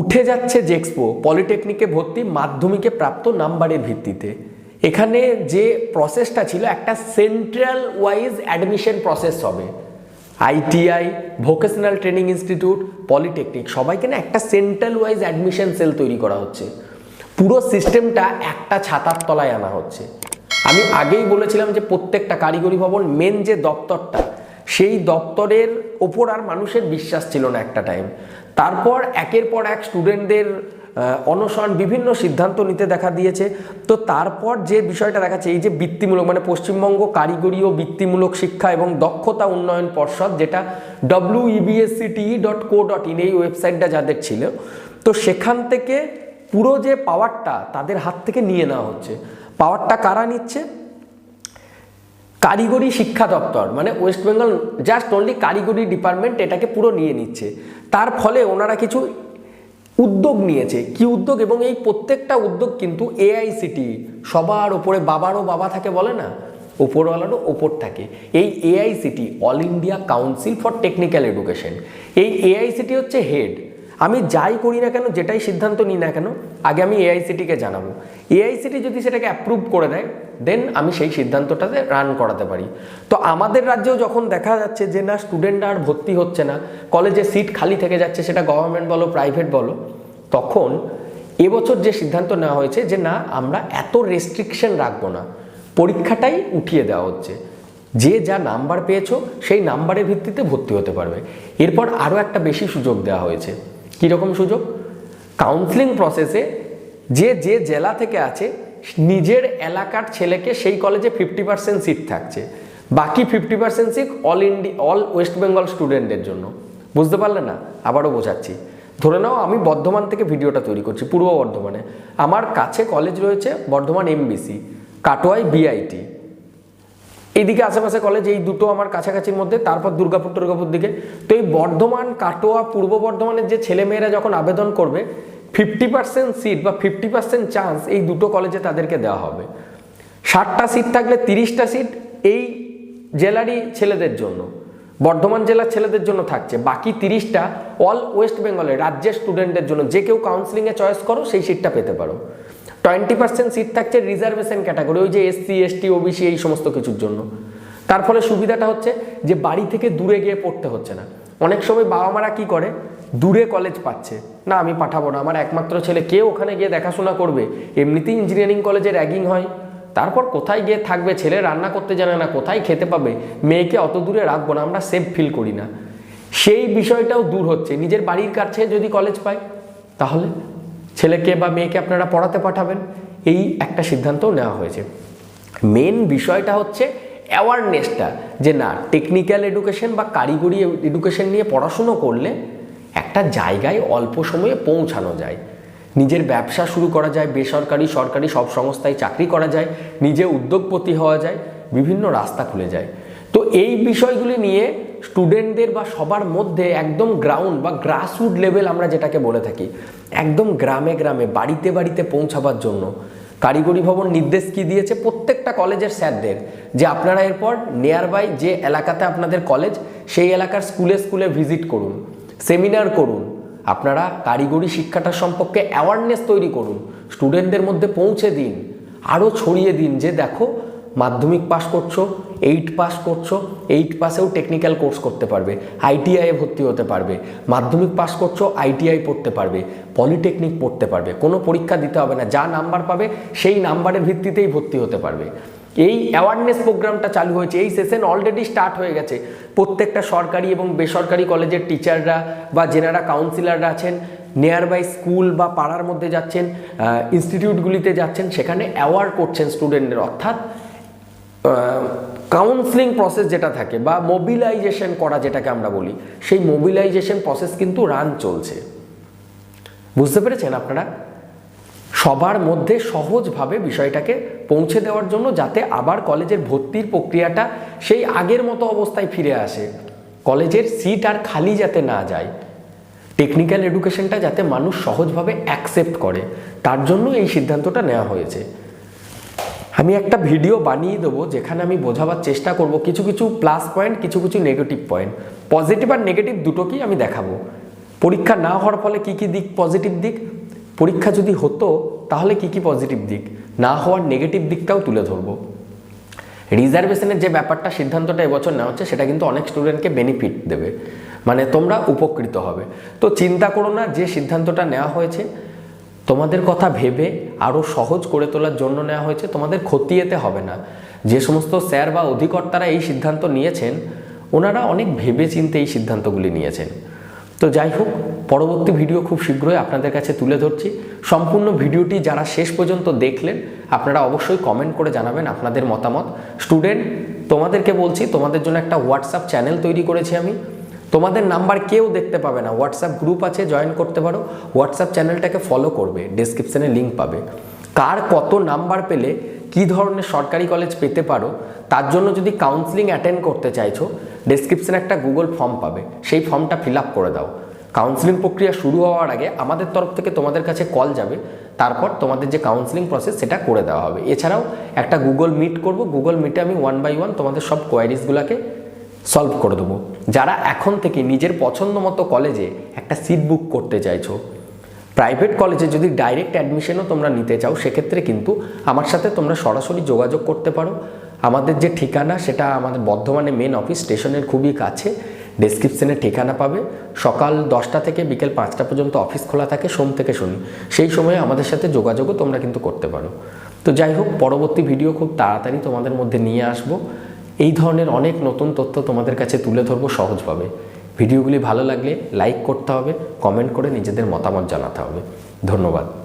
উঠে যাচ্ছে জেক্সপো পলিটেকনিকে ভর্তি, মাধ্যমিকে প্রাপ্ত নাম্বারের ভিত্তিতে। এখানে যে প্রসেসটা ছিল, একটা সেন্ট্রাল ওয়াইজ অ্যাডমিশন প্রসেস হবে ITI vocational training institute polytechnic সবাইকে না একটা সেন্ট্রাল ওয়াইজ অ্যাডমিশন সেল তৈরি করা হচ্ছে। পুরো সিস্টেমটা একটা ছাতার তলায় আনা হচ্ছে। আমি আগেই বলেছিলাম যে প্রত্যেকটা কারিগরি ভবন মেন যে দপ্তরটা সেই দপ্তরের ওপর আর মানুষের বিশ্বাস ছিল না একটা টাইম তারপর একের পর এক স্টুডেন্টদের অনশন বিভিন্ন সিদ্ধান্ত নিতে দেখা দিয়েছে। তো তারপর যে বিষয়টা দেখাচ্ছে, এই যে বৃত্তিমূলক মানে পশ্চিমবঙ্গ কারিগরি ও বৃত্তিমূলক শিক্ষা এবং দক্ষতা উন্নয়ন পর্ষদ, যেটা W EBSCT dot co dot in এই ওয়েবসাইটটা যাদের ছিল, তো সেখান থেকে পুরো যে পাওয়ারটা তাদের হাত থেকে নিয়ে নেওয়া হচ্ছে। পাওয়ারটা কারা নিচ্ছে? কারিগরি শিক্ষা দপ্তর মানে ওয়েস্ট বেঙ্গল জাস্ট অনলি কারিগরি ডিপার্টমেন্ট এটাকে পুরো নিয়ে নিচ্ছে। তার ফলে ওনারা কিছু উদ্যোগ নিয়েছে। কি উদ্যোগ? এবং এই প্রত্যেকটা উদ্যোগ কিন্তু এআইসিটি সবার ওপরে বাবারও বাবা থাকে বলে না? ওপরওয়ালারও ওপর থাকে। এই AICT all India council for technical education এই এআইসিটি হচ্ছে হেড আমি যাই করি না কেন, যেটাই সিদ্ধান্ত নিই না কেন, আগে আমি এআইসিটিকে জানাব। এআইসিটি যদি সেটাকে অ্যাপ্রুভ করে দেয় দেন আমি সেই সিদ্ধান্তটাতে রান করাতে পারি। তো আমাদের রাজ্যেও যখন দেখা যাচ্ছে যে না স্টুডেন্টরা আর ভর্তি হচ্ছে না কলেজে সিট খালি থেকে যাচ্ছে, সেটা গভর্নমেন্ট বলো প্রাইভেট বলো, তখন এবছর যে সিদ্ধান্ত নেওয়া হয়েছে যে না, আমরা এত রেস্ট্রিকশন রাখব না। পরীক্ষাটাই উঠিয়ে দেওয়া হচ্ছে। যে যা নাম্বার পেয়েছ, সেই নাম্বারের ভিত্তিতে ভর্তি হতে পারবে। এরপর আরও একটা বেশি সুযোগ দেওয়া হয়েছে। কীরকম সুযোগ? কাউন্সিলিং প্রসেসে যে যে জেলা থেকে আছে নিজের এলাকার ছেলেকে সেই কলেজে ফিফটি পার্সেন্ট সিট থাকছে। বাকি fifty percent seat all India all West Bengal স্টুডেন্টদের জন্য। বুঝতে পারলে না? আবারও বোঝাচ্ছি। ধরে নাও, আমি বর্ধমান থেকে ভিডিওটা তৈরি করছি, পূর্ব বর্ধমানে। আমার কাছে কলেজ রয়েছে বর্ধমান এমবিসি কাটোয়াই বিআইটি এইদিকে আশেপাশে কলেজ এই দুটো আমার কাছাকাছির মধ্যে, তারপর দুর্গাপুর দুর্গাপুর দিকে। তো এই বর্ধমান, কাটোয়া, পূর্ব বর্ধমানের যে ছেলেমেয়েরা যখন আবেদন করবে ফিফটি পার্সেন্ট সিট বা ফিফটি পার্সেন্ট চান্স এই দুটো কলেজে তাদেরকে দেওয়া হবে। ষাটটা সিট থাকলে তিরিশটা সিট এই জেলারই ছেলেদের জন্য। বর্ধমান জেলার ছেলেদের জন্য থাকছে। বাকি তিরিশটা অল ওয়েস্ট বেঙ্গলের রাজ্যের স্টুডেন্টদের জন্য। যে কেউ কাউন্সিলিংয়ে চয়েস করো, সেই সিটটা পেতে পারো। টোয়েন্টি পার্সেন্ট সিট থাকছে রিজার্ভেশন ক্যাটাগরি ওই যে এসসি এসটি ওবিসি এই সমস্ত কিছুর জন্য। তার ফলে সুবিধাটা হচ্ছে যে বাড়ি থেকে দূরে গিয়ে পড়তে হচ্ছে না। অনেক সময় বাবা মারা কি করে? দূরে কলেজ পাচ্ছে। না, আমি পাঠাবো না। আমার একমাত্র ছেলে, কে ওখানে গিয়ে দেখাশোনা করবে? এমনিতেই ইঞ্জিনিয়ারিং কলেজে র্যাগিং হয়। তারপর কোথায় গিয়ে থাকবে? ছেলে রান্না করতে জানে না, কোথায় খেতে পাবে? মেয়েকে অত দূরে রাখব না, আমরা সেফ ফিল করি না। সেই বিষয়টাও দূর হচ্ছে। নিজের বাড়ির কাছে যদি কলেজ পায় তাহলে ছেলেকে বা মেয়েকে আপনারা পড়াতে পাঠাবেন? এই একটা সিদ্ধান্তও নেওয়া হয়েছে। মেন বিষয়টা হচ্ছে অ্যাওয়ারনেসটা যে না টেকনিক্যাল এডুকেশন বা কারিগরি এডুকেশন নিয়ে পড়াশুনো করলে একটা জায়গায় অল্প সময়ে পৌঁছানো যায়। নিজের ব্যবসা শুরু করা যায়, বেসরকারি, সরকারি, সব সংস্থায় চাকরি করা যায়, নিজে উদ্যোগপতি হওয়া যায়, বিভিন্ন রাস্তা খুলে যায়। তো এই বিষয়গুলি নিয়ে স্টুডেন্টদের বা সবার মধ্যে একদম গ্রাউন্ড বা গ্রাসরুট লেভেল আমরা যেটাকে বলে থাকি, একদম গ্রামে গ্রামে, বাড়িতে বাড়িতে পৌঁছাবার জন্য। কারিগরি ভবন নির্দেশ কি দিয়েছে? প্রত্যেকটা কলেজের স্যারদের, যে আপনারা এরপর নিয়ার বাই যে এলাকাতে আপনাদের কলেজ সেই এলাকার স্কুলে স্কুলে ভিজিট করুন। সেমিনার করুন। আপনারা কারিগরি শিক্ষাটা সম্পর্কে অ্যাওয়ারনেস তৈরি করুন। স্টুডেন্টদের মধ্যে পৌঁছে দিন। আরও ছড়িয়ে দিন যে দেখো, মাধ্যমিক পাস করছ এইট পাস করছ এইট পাসেও টেকনিক্যাল কোর্স করতে পারবে আইটিআইয়ে ভর্তি হতে পারবে, মাধ্যমিক পাস করছ আইটিআই পড়তে পারবে পলিটেকনিক পড়তে পারবে, কোনো পরীক্ষা দিতে হবে না, যা নাম্বার পাবে, সেই নাম্বারের ভিত্তিতেই ভর্তি হতে পারবে। এই অ্যাওয়ারনেস প্রোগ্রামটা চালু হয়েছে। এই সেশন অলরেডি স্টার্ট হয়ে গেছে। প্রত্যেকটা সরকারি এবং বেসরকারি কলেজের টিচাররা বা যেনারা কাউন্সিলাররা আছেন নিয়ার বাই স্কুল বা পাড়ার মধ্যে যাচ্ছেন ইনস্টিটিউটগুলিতে যাচ্ছেন, সেখানে অ্যাওয়ার করছেন স্টুডেন্টদের অর্থাৎ কাউন্সিলিং প্রসেস যেটা থাকে বা মোবিলাইজেশন করা যেটাকে আমরা বলি, সেই মোবিলাইজেশন প্রসেস কিন্তু রান চলছে। বুঝতে পেরেছেন আপনারা? সবার মধ্যে সহজভাবে বিষয়টাকে পৌঁছে দেওয়ার জন্য যাতে আবার কলেজের ভর্তির প্রক্রিয়াটা সেই আগের মতো অবস্থায় ফিরে আসে। কলেজের সিট আর খালি যাতে না যায় টেকনিক্যাল এডুকেশনটা যাতে মানুষ সহজভাবে অ্যাকসেপ্ট করে, তার জন্য এই সিদ্ধান্তটা নেওয়া হয়েছে। আমি একটা ভিডিও বানিয়ে দেবো যেখানে আমি বোঝাবার চেষ্টা করব কিছু কিছু প্লাস পয়েন্ট কিছু কিছু নেগেটিভ পয়েন্ট পজিটিভ আর নেগেটিভ দুটোকেই আমি দেখাবো। পরীক্ষা না হওয়ার ফলে কি কি দিক পজিটিভ দিক পরীক্ষা যদি হতো, তাহলে কি কি পজিটিভ দিক? না হওয়ার নেগেটিভ দিকটাও তুলে ধরবো। রিজার্ভেশনের যে ব্যাপারটা, সিদ্ধান্তটা এবছর নেওয়া হচ্ছে, সেটা কিন্তু অনেক স্টুডেন্টকে বেনিফিট দেবে। মানে তোমরা উপকৃত হবে। তো চিন্তা করো না, যে সিদ্ধান্তটা নেওয়া হয়েছে, তোমাদের কথা ভেবে আরও সহজ করে তোলার জন্য নেওয়া হয়েছে, তোমাদের ক্ষতি এতে হবে না। যে সমস্ত স্যার বা অধিকর্তারা এই সিদ্ধান্ত নিয়েছেন, ওনারা অনেক ভেবে চিন্তে এই সিদ্ধান্তগুলি নিয়েছেন। তো যাই হোক, পরবর্তী ভিডিও খুব শীঘ্রই আপনাদের কাছে তুলে ধরছি। সম্পূর্ণ ভিডিওটি যারা শেষ পর্যন্ত দেখলেন, আপনারা অবশ্যই কমেন্ট করে জানাবেন আপনাদের মতামত। স্টুডেন্ট তোমাদেরকে বলছি, তোমাদের জন্য একটা হোয়াটসঅ্যাপ চ্যানেল তৈরি করেছি আমি। তোমাদের নাম্বার কেউ দেখতে পাবে না। হোয়াটসঅ্যাপ গ্রুপ আছে জয়েন করতে পারো। হোয়াটসঅ্যাপ চ্যানেলটাকে ফলো করবে ডেসক্রিপশনে লিঙ্ক পাবে। কার কত নাম্বার পেলে, কি ধরনের সরকারি কলেজ পেতে পারো, তার জন্য যদি কাউন্সিলিং অ্যাটেন্ড করতে চাইছো ডেসক্রিপশনে একটা গুগল ফর্ম পাবে। সেই ফর্মটা ফিল আপ করে দাও। কাউন্সিলিং প্রক্রিয়া শুরু হওয়ার আগে আমাদের তরফ থেকে তোমাদের কাছে কল যাবে। তারপর তোমাদের যে কাউন্সিলিং প্রসেস সেটা করে দেওয়া হবে। এছাড়াও একটা গুগল মিট করব। গুগল মিটে আমি ওয়ান বাই ওয়ান তোমাদের সব কোয়ারিজগুলোকে সলভ করে দেবো। যারা এখন থেকে নিজের পছন্দ মতো কলেজে একটা সিট বুক করতে চাইছো প্রাইভেট কলেজে যদি ডাইরেক্ট অ্যাডমিশনও তোমরা নিতে চাও, সেক্ষেত্রে কিন্তু আমার সাথে তোমরা সরাসরি যোগাযোগ করতে পারো। আমাদের যে ঠিকানা, সেটা আমাদের বর্ধমানে মেন অফিস স্টেশনের খুবই কাছে। ডেসক্রিপশনে ঠিকানা পাবে। সকাল দশটা থেকে বিকেল পাঁচটা পর্যন্ত অফিস খোলা থাকে, সোম থেকে শনি। সেই সময়ে আমাদের সাথে যোগাযোগও তোমরা কিন্তু করতে পারো। তো যাই হোক, পরবর্তী ভিডিও খুব তাড়াতাড়ি তোমাদের মধ্যে নিয়ে আসব। এই ধরনের অনেক নতুন তথ্য তোমাদের কাছে তুলে ধরবো সহজভাবে। ভিডিওগুলি ভালো লাগলে লাইক করতে হবে কমেন্ট করে নিজেদের মতামত জানাতে হবে। ধন্যবাদ।